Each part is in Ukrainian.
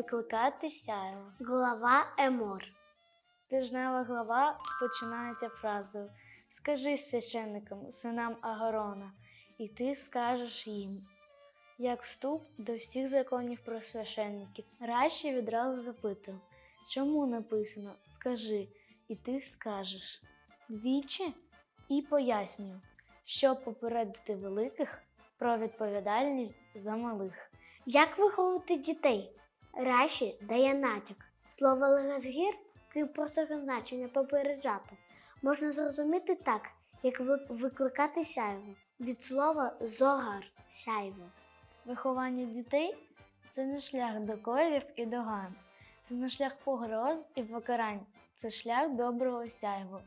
Викликати сяйво. Глава Емор. Тижнева глава починається фразою Скажи священникам, синам Агарона, і ти скажеш їм. Як вступ до всіх законів про священників, Раші відразу запитав, чому написано Скажи, і ти скажеш двічі і пояснюю, щоб попередити великих про відповідальність за малих. Як виховувати дітей? Раші дає натяк. Слово легазгір, крім простого значення попереджати, можна зрозуміти так, як викликати сяйво. Від слова зогар сяйво. Виховання дітей це не шлях докорів і доган, це не шлях погроз і покарань, це шлях доброго сяйву.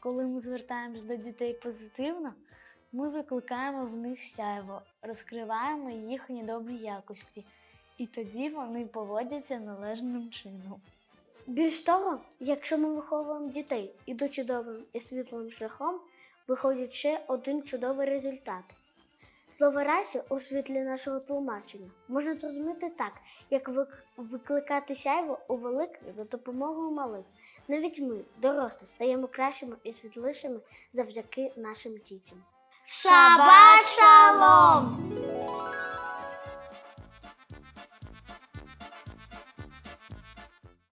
Коли ми звертаємось до дітей позитивно, ми викликаємо в них сяйво, розкриваємо їхні добрі якості, і тоді вони поводяться належним чином. Більш того, якщо ми виховуємо дітей, ідучи добрим і світлим шляхом, виходить ще один чудовий результат. Слово раші у світлі нашого тлумачення можна зрозуміти так, як вик- викликати сяйво у великих за допомогою малих. Навіть ми, дорослі, стаємо кращими і світлішими завдяки нашим дітям. Шабат шалом!